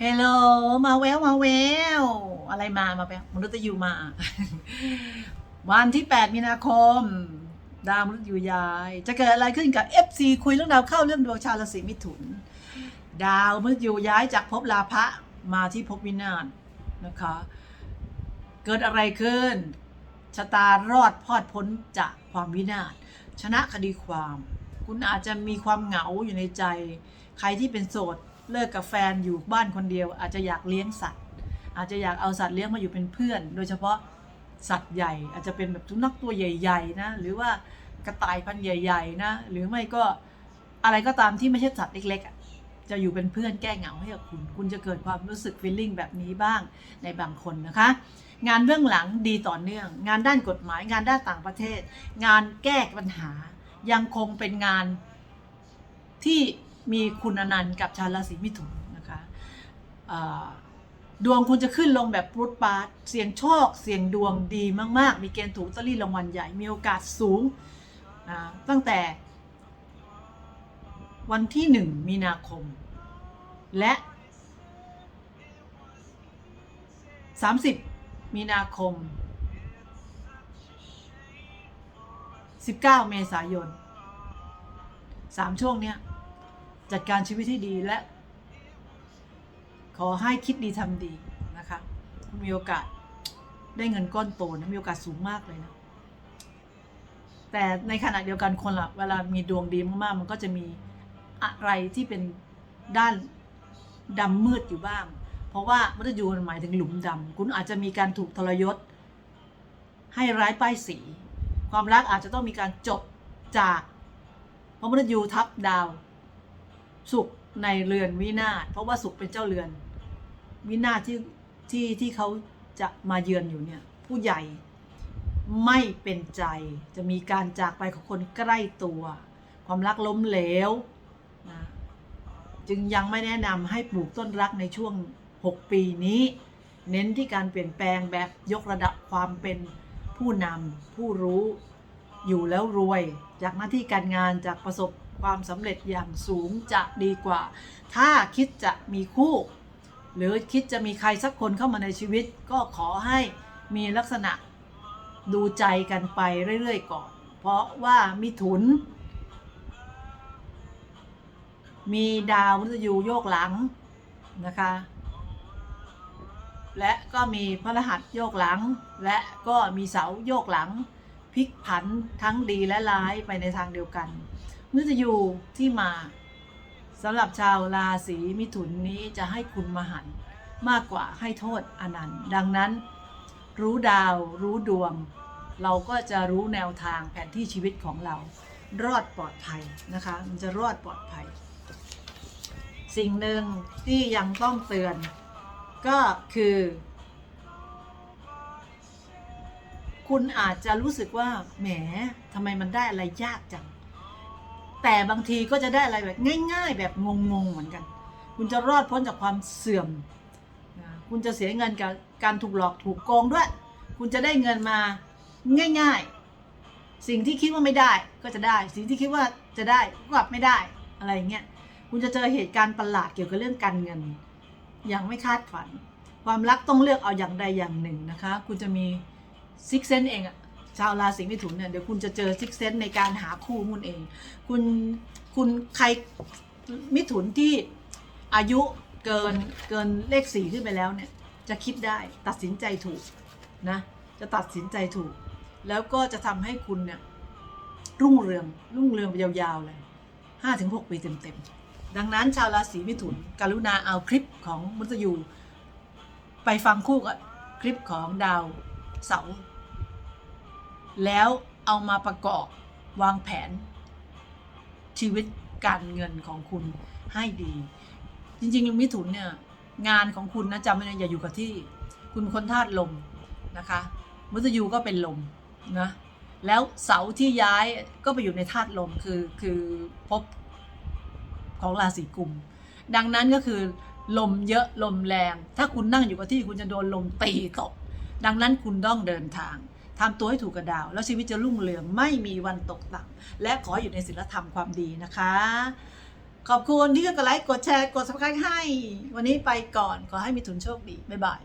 เฮลโลมาแววมาแววอะไรมา มาแววมนุษย์ยูมา วันที่ 8 มีนาคม ดาวมนุษย์ยูย้าย จะเกิดอะไรขึ้นกับ FC คุยเรื่องดาวเข้าเรื่องดวงชาวราศีมิถุน ดาวมนุษย์ยูย้ายจากภพลาภะมาที่ภพวินาศนะคะ เกิดอะไรขึ้นชะตารอดพอดพ้นจากความวินาศชนะคดีความ คุณอาจจะมีความเหงาอยู่ในใจ ใครที่เป็นโสด เลิกกับแฟนอยู่บ้านคนเดียว อาจจะอยากเลี้ยงสัตว์ อาจจะอยากเอาสัตว์เลี้ยงมาอยู่เป็นเพื่อน โดยเฉพาะสัตว์ใหญ่ อาจจะเป็นแบบสุนัขตัวใหญ่ๆนะหรือว่ากระต่ายพันธุ์ใหญ่ๆนะหรือไม่ก็อะไรก็ตามที่ไม่ใช่สัตว์เล็กๆอะจะอยู่เป็นเพื่อนแก้เหงาให้กับคุณ คุณจะเกิดความรู้สึกฟีลลิ่งแบบนี้บ้างในบางคนนะคะ งานเบื้องหลังดีต่อเนื่อง งานด้านกฎหมาย งานด้านต่างประเทศ งานแก้ปัญหา ยังคงเป็นงานที่ มีคุณอนันต์กับชาวราศีมิถุนนะคะดวงคุณจะขึ้นลงแบบปรุดปราดเสียงโชค เสียงดวงดีมาก ๆ มีเกณฑ์ถูกลอตอรี่รางวัลใหญ่ มีโอกาสสูงนะตั้งแต่วันที่ 1 มีนาคม และ 30 มีนาคม 19 เมษายนสามช่วงเนี้ย จัดการชีวิตให้ดีและ ขอให้คิดดีทำดีนะคะคุณมีโอกาสได้เงินก้อนโตนะมีโอกาสสูงมากเลยนะ แต่ในขณะเดียวกันคนละเวลามีดวงดีมากๆ มันก็จะมีอะไรที่เป็นด้านดำมืดอยู่บ้าง เพราะว่ามัตยูมันหมายถึงหลุมดำคุณอาจจะมีการถูกทรยศ ให้ร้ายป้ายสี ความรักอาจจะต้องมีการจบจาก เพราะมนุษย์ยูทับดาว สุขในเรือนวินาศเพราะว่าสุขเป็นเจ้าเรือน วินาศที่ที่ที่เขาจะมาเยือนอยู่เนี่ย ผู้ใหญ่ไม่เป็นใจจะมีการจากไปของคนใกล้ตัว ความรักล้มเหลวนะจึงยังไม่แนะนำให้ปลูกต้นรักในช่วง 6 ปีนี้ เน้นที่การเปลี่ยนแปลงแบบยกระดับความเป็นผู้นำผู้รู้อยู่แล้วรวย จากหน้าที่การงานจากประสบ ความสำเร็จอย่างสูงจะดีกว่า ถ้าคิดจะมีคู่ หรือคิดจะมีใครสักคนเข้ามาในชีวิต ก็ขอให้มีลักษณะดูใจกันไปเรื่อยๆก่อน เพราะว่ามิถุน มีดาวมฤตยูโยกหลังนะคะ และก็มีพระรหัสโยกหลัง และก็มีเสาโยกหลังพลิกผันทั้งดีและร้ายไปในทางเดียวกัน มฤตยูที่มาสำหรับชาวราศีมิถุนนี้จะให้คุณมหันมากกว่าให้โทษอนันต์ดังนั้น รู้ดาวรู้ดวง เราก็จะรู้แนวทางแผนที่ชีวิตของเรา รอดปลอดภัยนะคะ มันจะรอดปลอดภัย สิ่งหนึ่งที่ยังต้องเตือน ก็คือ คุณอาจจะรู้สึกว่าแหมทำไมมันได้อะไรยากจัง แต่บางทีก็จะได้อะไรแบบง่าย ๆ แบบงงๆเหมือนกัน คุณจะรอดพ้นจากความเสื่อมนะคุณจะเสียเงินกับการถูกหลอกถูกโกงด้วย คุณจะได้เงินมาง่าย ๆ สิ่งที่คิดว่าไม่ได้ก็จะได้ สิ่งที่คิดว่าจะได้ก็กลับไม่ได้อะไรเงี้ยคุณจะเจอเหตุการณ์ประหลาดเกี่ยวกับเรื่องการเงิน อย่างไม่คาดฝัน ความรักต้องเลือกเอาอย่างใดอย่างหนึ่งนะคะ คุณจะมีซิกเซนเองอะ ชาวราศีมิถุนเนี่ยเดี๋ยวคุณจะเจอซิกเซนในการหาคู่คุณเอง คุณคุณใครมิถุนที่อายุเกินเกินเลขสี่ขึ้นไปแล้วเนี่ยจะคิดได้ตัดสินใจถูกนะจะตัดสินใจถูก แล้วก็จะทำให้คุณเนี่ยรุ่งเรืองรุ่งเรืองไปยาวๆเลยห้าถึงหกปีเต็มๆดังนั้นชาวราศีมิถุนกรุณาเอาคลิปของมุตยู ไปฟังคู่กับคลิปของดาวเสาร์ แล้วเอามาประกอบวางแผน ชีวิตการเงินของคุณให้ดี จริงๆมิถุนเนี่ยงานของคุณนะจำไว้นะอย่าอยู่กับที่ คุณคนธาตุลมนะคะมุตยูก็เป็นลมนะแล้วเสาที่ย้ายก็ไปอยู่ในธาตุลมคือคือภพของราศีกุม ดังนั้นก็คือ ลมเยอะลมแรง ถ้าคุณนั่งอยู่กับที่คุณจะโดนลมตีตก ดังนั้นคุณต้องเดินทาง ทำตัวให้ถูกกระดาว แล้วชีวิตจะรุ่งเรืองไม่มีวันตกต่ำและขออยู่ในศีลธรรมความดีนะคะ ขอบคุณที่กดไลค์กดแชร์กด subscribe ให้ วันนี้ไปก่อนขอให้มีถุนโชคดี บ๊ายบาย